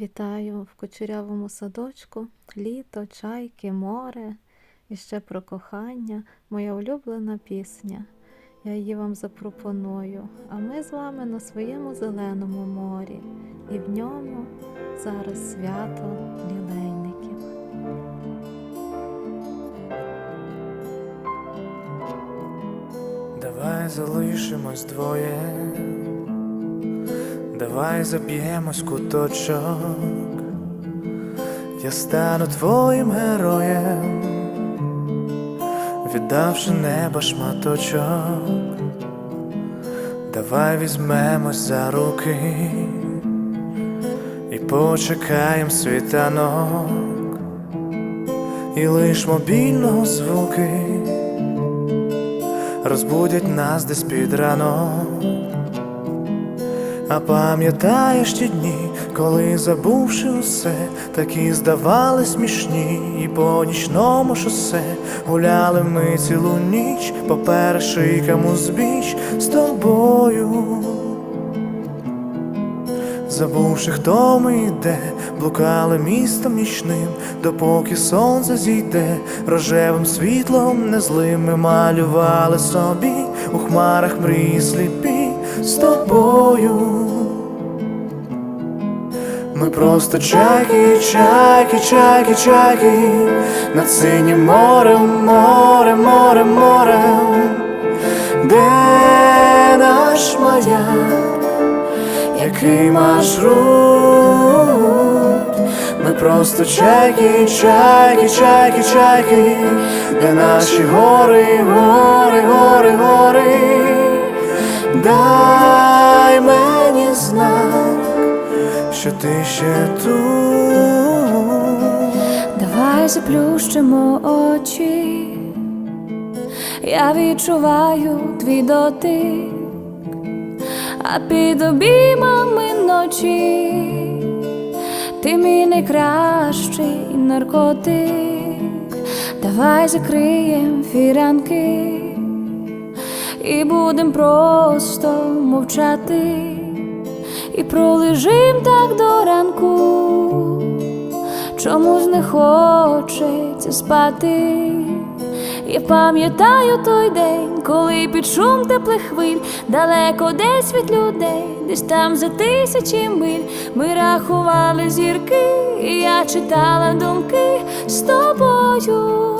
Вітаю в кучерявому садочку, літо, чайки, море. І ще про кохання, моя улюблена пісня. Я її вам запропоную, а ми з вами на своєму зеленому морі, і в ньому зараз свято лілейників. Давай залишимось двоє, давай заб'ємось куточок, я стану твоїм героєм, віддавши неба шматочок, давай візьмемось за руки і почекаєм світанок, і лиш мобільного звуки розбудять нас десь під ранок. А пам'ятаєш ті дні, коли забувши усе, такі здавали смішні, і по нічному шосе гуляли ми цілу ніч по першикам узбіч з тобою. Забувши, хто ми йде, блукали містом нічним, допоки сонце зійде, рожевим світлом незлим ми малювали собі у хмарах мрії сліпі з тобою. Ми просто чайки, чайки, чайки, чайки, над синім морем, морем, морем, морем, де наш маяк? який маршрут Ми просто чайки, чайки, чайки, чайки, де наші гори, гори, гори, гори, дай мені знак, що ти ще тут. Давай заплющимо очі, я відчуваю твій дотик, а під обіймами ночі ти мій найкращий наркотик. Давай закриєм фіранки і будем просто мовчати, і пролежим так до ранку чомусь не хочеться спати. Я пам'ятаю той день, коли під шум теплих хвиль, далеко десь від людей, десь там за тисячі миль ми рахували зірки, і я читала думки з тобою.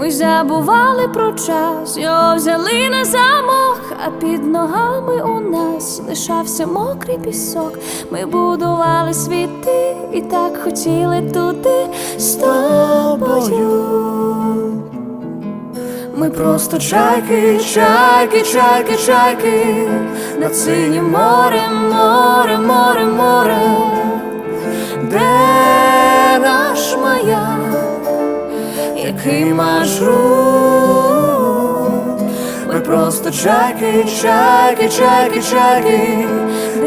Ми забували про час, його взяли на замок, а під ногами у нас лишався мокрий пісок. Ми будували світи і так хотіли туди з тобою. Ми просто чайки, чайки, чайки, чайки, над синім морем, морем, просто чайки, чайки, чайки, чайки,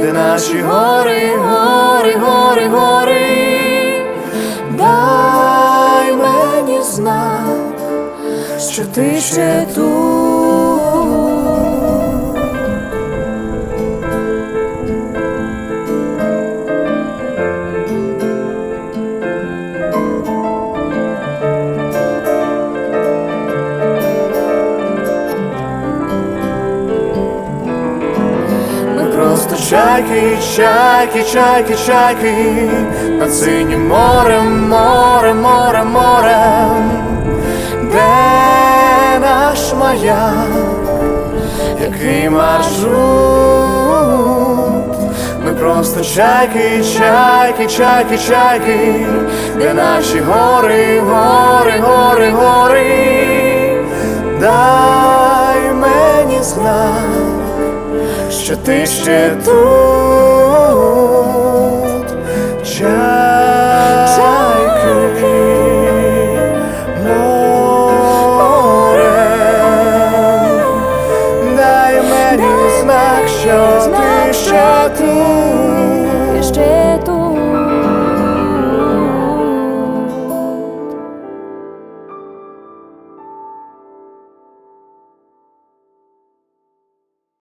де наші гори, гори, гори, гори, дай мені знак що ти ще тут. Чайки, чайки, чайки, чайки, над синім морем, морем, морем, морем, де наш маяк, який маршрут? Ми просто чайки, чайки, чайки, чайки, де наші гори, що ти ще тут чайки, море, дай мені знак, що ти ще тут.